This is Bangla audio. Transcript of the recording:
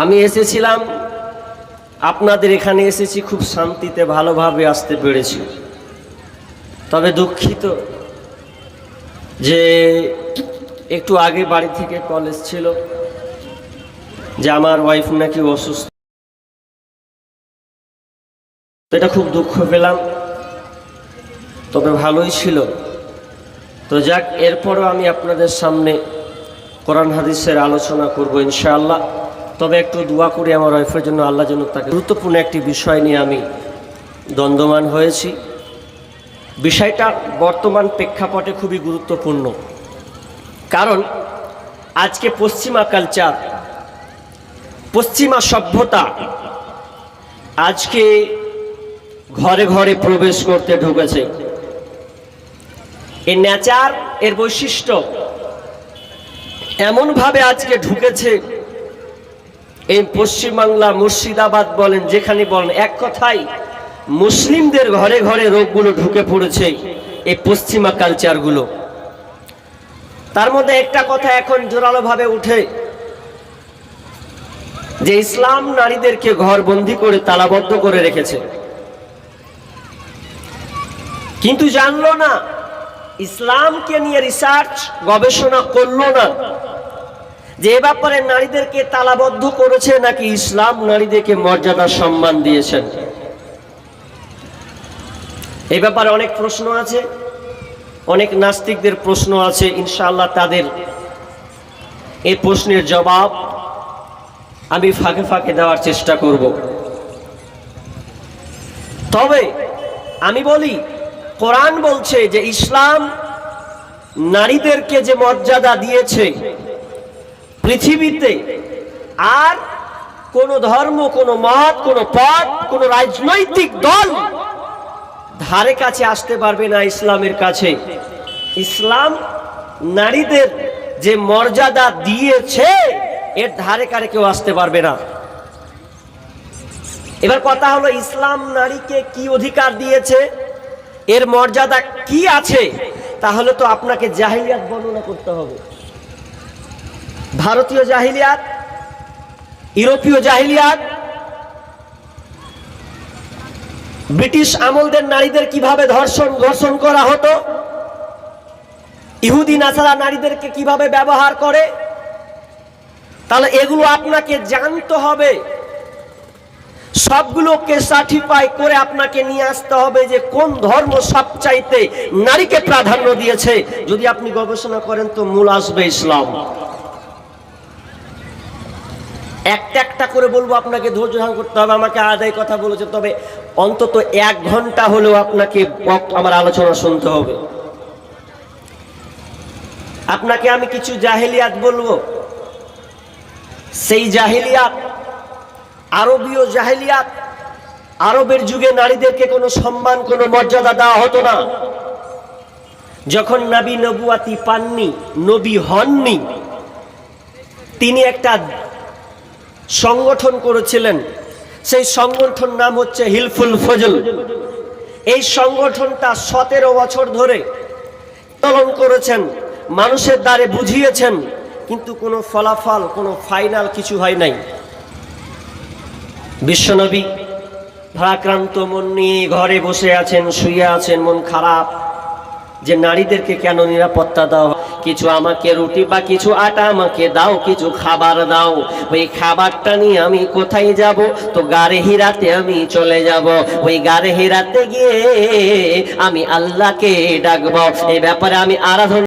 আমি এসেছিলাম, আপনাদের এখানে এসেছি, খুব শান্তিতে, ভালোভাবে আসতে পেরেছি। তবে দুঃখিত যে একটু আগে বাড়ি থেকে কলেজ ছিল, যে আমার ওয়াইফ নাকি অসুস্থ। এটা খুব দুঃখ পেলাম, তবে ভালোই ছিল। তো যাক, এরপরও আমি আপনাদের সামনে কোরআন হাদিসের আলোচনা করব ইনশাআল্লাহ। তবে একটু দোয়া করি আমার ওয়াইফের জন্য, আল্লাহ যেন তাকে গুরুত্বপূর্ণ একটি বিষয় নিয়ে আমি দ্বন্দ্বমান হয়েছি। বিষয়টা বর্তমান প্রেক্ষাপটে খুবই গুরুত্বপূর্ণ। কারণ আজকে পশ্চিমা কালচার, পশ্চিমা সভ্যতা আজকে ঘরে ঘরে প্রবেশ করতে ঢুকেছে। এই নেচার, এর বৈশিষ্ট্য। এমনভাবে আজকে ঢুকেছে এই পশ্চিমবাংলা মুর্শিদাবাদ বলেন, যেখানে বলেন, এক কথাই মুসলিমদের ঘরে ঘরে রোগগুলো ঢুকে পড়েছে এই পশ্চিমা কালচারগুলো তার মধ্যে একটা কথা এখন জোরালোভাবে উঠে, যে ইসলাম নারীদেরকে ঘর বন্দি করে তালাবদ্ধ করে রেখেছে। কিন্তু জানলো না ইসলামকে নিয়ে রিসার্চ গবেষণা করল না। যে ব্যাপারে নারীদেরকে তালাবদ্ধ করেছে নাকি ইসলাম নারীদেরকে মর্যাদা সম্মান দিয়েছেন? এই ব্যাপারে অনেক প্রশ্ন আছে, অনেক নাস্তিকদের প্রশ্ন আছে, ইনশাআল্লাহ তাদের এই প্রশ্নের জবাব আমি ফাঁকে ফাঁকে দেওয়ার চেষ্টা করব। তবে আমি বলি কোরআন বলছে যে ইসলাম নারীদেরকে যে মর্যাদা দিয়েছে পৃথিবীতে, আর কোন ধর্ম, কোন মত, কোন পথ, কোন রাজনৈতিক দল ধারে কাছে আসতে পারবে না ইসলামের কাছে। ইসলাম নারীদের যে মর্যাদা দিয়েছে, এর ধারে কারে কেউ আসতে পারবে না। এবার কথা হলো, ইসলাম নারীকে কি অধিকার দিয়েছে? এর মর্যাদা কি আছে, তাহলে তো আপনাকে জাহিলিয়াত বর্ণনা করতে হবে। ভারতীয় জাহিলিয়াত, ইউরোপীয় জাহিলিয়াত, ব্রিটিশ আমলদের নারীদের কীভাবে ধর্ষণ ঘর্ষণ করা হতো, ইহুদি, নাসারা নারীদেরকে কীভাবে ব্যবহার করে, তাহলে এগুলো আপনাকে জানতে হবে। সবগুলোকে সার্টিফাই করে আপনাকে নিয়ে আসতে হবে যে কোন ধর্ম সবচাইতে নারীকে প্রাধান্য দিয়েছে। যদি আপনি গবেষণা করেন তো মূল আসবে ইসলাম। একটা একটা করে বলব, আপনাকে ধৈর্য ধারণ করতে হবে, আমাকে আদায় কথা বলেছে, তবে অন্তত এক ঘণ্টা হলেও আপনাকে আমার আলোচনা শুনতে হবে। আপনাকে আমি কিছু জাহেলিয়াত বলব। সেই জাহেলিয়াত আরবীয় জাহেলিয়াত, আরবের যুগে নারীদেরকে কোনো সম্মান, কোনো মর্যাদা দেওয়া হতো না। যখন নবী নবুয়াতি পাননি, নবী হননি, তিনি একটা সংগঠন করেছিলেন। সেই সংগঠন নাম হচ্ছে হিলফুল ফজল। এই সংগঠনটা সতেরো বছর ধরে পালন করেছেন, মানুষের দ্বারে বুঝিয়েছেন, কিন্তু কোনো ফলাফল, কোনো ফাইনাল কিছু হয় নাই। বিশ্বনবী ভারাক্রান্ত মন নিয়ে ঘরে বসে আছেন শুয়ে আছেন, মন খারাপ। যে নারীদেরকে কেন নিরাপত্তা দাও? কিছু আমাকে রুটি বা কিছু আটা আমাকে দাও, কিছু খাবার দাও। ওই খাবারটা নিয়ে আমি কোথায় যাব? তো গারে হিরাতে আমি চলে যাব। ওই গারে হিরাতে গিয়ে আমি আল্লাহকে ডাকবো। এই ব্যাপারে আমি আরাধনা